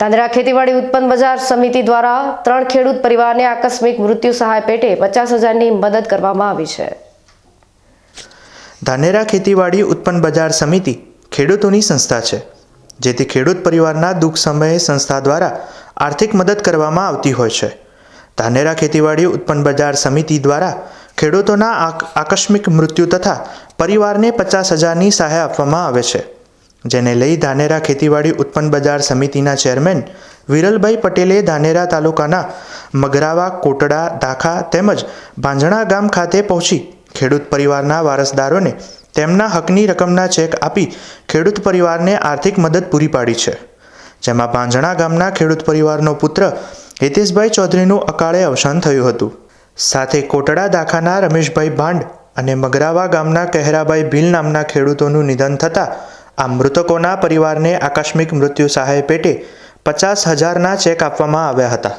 તાંદરા ખેતીવાડી ઉત્પન્ન બજાર સમિતિ દ્વારા ત્રણ ખેડૂત પરિવારને આકસ્મિક મૃત્યુ સહાય પેટે પચાસ હજારની મદદ કરવામાં આવી છે. ધાનેરા ખેતીવાડી ઉત્પન્ન બજાર સમિતિ ખેડૂતોની સંસ્થા છે, જેથી ખેડૂત પરિવારના દુઃખ સમયે સંસ્થા દ્વારા આર્થિક મદદ કરવામાં આવતી હોય છે. ધાનેરા ખેતીવાડી ઉત્પન્ન બજાર સમિતિ દ્વારા ખેડૂતોના આકસ્મિક મૃત્યુ તથા પરિવારને પચાસ હજારની સહાય આપવામાં આવે છે. જેને લઈ ધાનેરા ખેતીવાડી ઉત્પન્ન બજાર સમિતિના ચેરમેન વિરલભાઈ પટેલે ધાનેરા તાલુકાના મગરાવા, કોટડા દાખા તેમજ ભાંજણા ગામ ખાતે પહોંચી ખેડૂત પરિવારના વારસદારોને તેમના હકની રકમના ચેક આપી ખેડૂત પરિવારને આર્થિક મદદ પૂરી પાડી છે. જેમાં ભાંજણા ગામના ખેડૂત પરિવારનો પુત્ર હિતેશભાઈ ચૌધરીનું અકાળે અવસાન થયું હતું. સાથે કોટડા દાખાના રમેશભાઈ ભાંડ અને મગરાવા ગામના કહેરાભાઈ ભીલ નામના ખેડૂતોનું નિધન થતાં આ મૃતકોના પરિવારને આકસ્મિક મૃત્યુ સહાય પેટે પચાસ હજારના ચેક આપવામાં આવ્યા હતા.